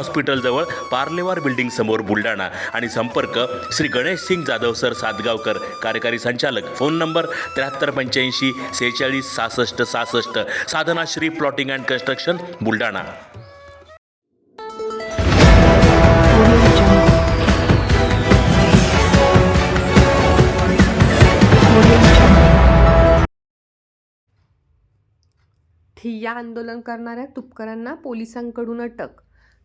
हॉस्पिटलजवळ Parlewar building समोर बुलढाणा. आणि संपर्क श्री गणेश सिंग जाधव सर सातगावकर कार्यकारी संचालक. फोन नंबर त्र्याहत्तर पंच्याऐंशी सेहेचाळीस सहासष्ट सहासष्ट. Sadhana Shri plotting and construction Buldhana. ठिय्या आंदोलन करणाऱ्या तुपकरांना पोलिसांकडून अटक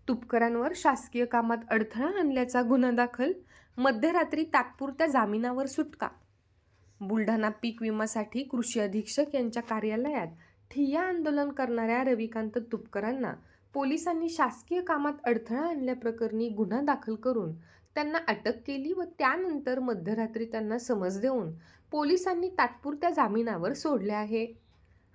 तुपकरांवर शासकीय कामात अडथळा आणल्याचा गुन्हा दाखल मध्यरात्री तात्पुरत्या जामिनावर सुटका. बुलढाणा पीक विमासाठी कृषी अधीक्षक यांच्या कार्यालयात ठिय्या आंदोलन करणाऱ्या रविकांत तुपकरांना पोलिसांनी शासकीय कामात अडथळा आणल्याप्रकरणी गुन्हा दाखल करून त्यांना अटक केली व त्यानंतर मध्यरात्री त्यांना समज देऊन पोलिसांनी तात्पुरत्या जामिनावर सोडले आहे.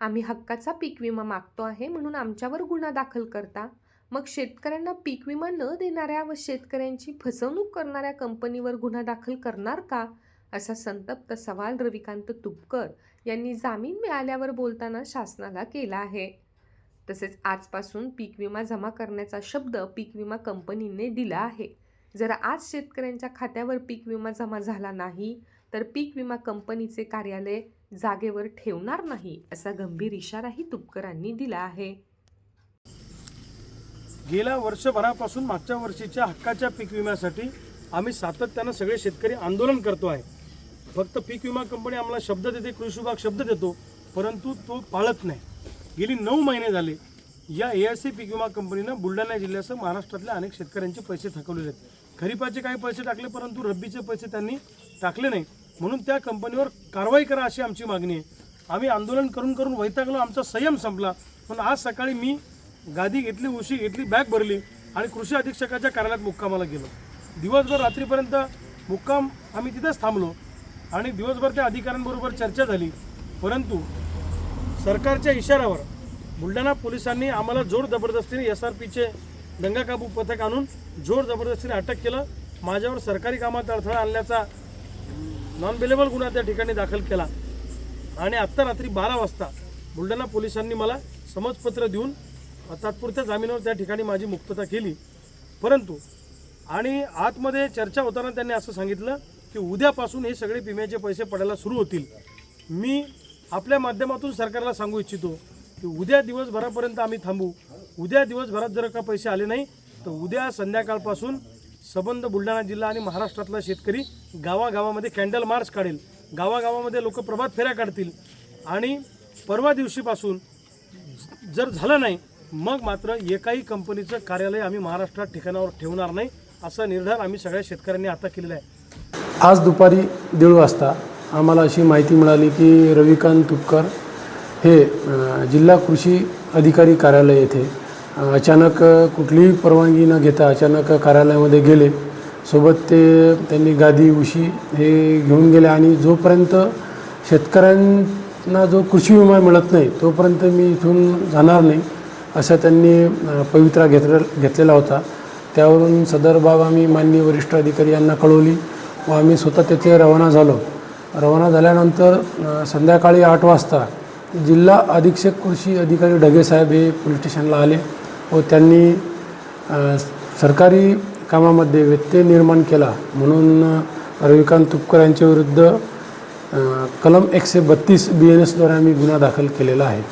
आम्ही हक्काचा पीक विमा मागतो आहे म्हणून आमच्यावर गुन्हा दाखल करता. मग शेतकऱ्यांना पीक विमा न देणाऱ्या व शेतकऱ्यांची फसवणूक करणाऱ्या कंपनीवर गुन्हा दाखल करणार का? असा संतप्त सवाल रविकांत तुपकर यांनी जामीन मिळाल्यावर बोलताना शासनाला केला आहे. तसेच आजपासून पीक विमा जमा करण्याचा शब्द पीक विमा कंपनीने दिला आहे. जर आज शेतकऱ्यांच्या खात्यावर पीक विमा जमा झाला नाही तर पीक विमा कंपनीचे कार्यालय जागेवर ठेवणार नाही असा गंभीर इशाराही तुपकरांनी दिला आहे. गेल्या वर्षभरापासून मागच्या वर्षीच्या हक्काच्या पीक विम्यासाठी आम्ही सातत्यानं सगळे शेतकरी आंदोलन करतो आहे. फक्त पीक विमा कंपनी आम्हाला शब्द देते कृषी विभाग शब्द देतो परंतु तो पाळत नाही. गेली नऊ महिने झाले या ए आय सी पीक विमा कंपनीनं बुलढाणा जिल्ह्यासह महाराष्ट्रातल्या अनेक शेतकऱ्यांचे पैसे थकवलेले आहेत. खरीपाचे काही पैसे टाकले परंतु रब्बीचे पैसे त्यांनी टाकले नाही. म्हणून त्या कंपनीवर कारवाई करा अशी आमची मागणी आहे. आम्ही आंदोलन करून करून वैतागलो आमचा संयम संपला. पण आज सकाळी मी गादी घेतली उशी घेतली बॅग भरली आणि कृषी अधीक्षकाच्या कार्यालयात मुक्कामाला गेलो. दिवसभर रात्रीपर्यंत मुक्काम आम्ही तिथेच थांबलो आणि दिवसभर त्या अधिकाऱ्यांबरोबर चर्चा झाली. परंतु सरकारच्या इशाऱ्यावर बुलढाणा पोलिसांनी आम्हाला जोर जबरदस्तीने एस आर पीचे दंगाकाबू पथक आणून जोर जबरदस्तीने अटक केलं. माझ्यावर सरकारी कामात अडथळा आणल्याचा नॉन बेलेबल गुन्हा त्या ठिकाणी दाखल केला. आणि आत्ता रात्री बारा वाजता बुलढाणा पोलिसांनी मला समजपत्र देऊन तात्पुरत्या जामिनावर त्या ठिकाणी माझी मुक्तता केली. परंतु आणि आतमध्ये चर्चा होताना त्यांनी असं सांगितलं की उद्यापासून हे सगळे विम्याचे पैसे पडायला सुरू होतील. मी आपल्या माध्यमातून सरकारला सांगू इच्छितो की उद्या दिवसभरापर्यंत आम्ही थांबू. उद्या दिवसभरात जर का पैसे आले नाही तर उद्या संध्याकाळपासून सबंध बुलढाणा जिल्हा आणि महाराष्ट्रातला शेतकरी गावागावामध्ये कॅन्डल मार्च काढेल. गावागावामध्ये लोक प्रभात फेऱ्या काढतील. आणि परवा दिवशीपासून जर झालं नाही मग मात्र एकाही कंपनीचं कार्यालय आम्ही महाराष्ट्रात ठिकाणावर ठेवणार नाही असा निर्धार आम्ही सगळ्या शेतकऱ्यांनी आता केलेला आहे. आज दुपारी दीड वाजता आम्हाला अशी माहिती मिळाली की रविकांत तुपकर हे जिल्हा कृषी अधिकारी कार्यालय येथे अचानक कुठलीही परवानगी न घेता अचानक कार्यालयामध्ये गेले. सोबत ते त्यांनी गादी उशी हे घेऊन गेले आणि जोपर्यंत शेतकऱ्यांना जो कृषी विमा मिळत नाही तोपर्यंत मी इथून जाणार नाही. असा त्यांनी पवित्रा घेतले घेतलेला होता. त्यावरून सदर बाब आम्ही माननीय वरिष्ठ अधिकारी यांना कळवली व आम्ही स्वतः तेथे रवाना झालो. रवाना झाल्यानंतर संध्याकाळी आठ वाजता जिल्हा अधीक्षक कृषी अधिकारी ढगेसाहेब हे पोलीस स्टेशनला आले व त्यांनी सरकारी कामामध्ये व्यत्यय निर्माण केला. म्हणून रविकांत तुपकर यांच्या विरुद्ध कलम एकशे बत्तीस बी एन एसद्वारे आम्ही गुन्हा दाखल केलेला आहे.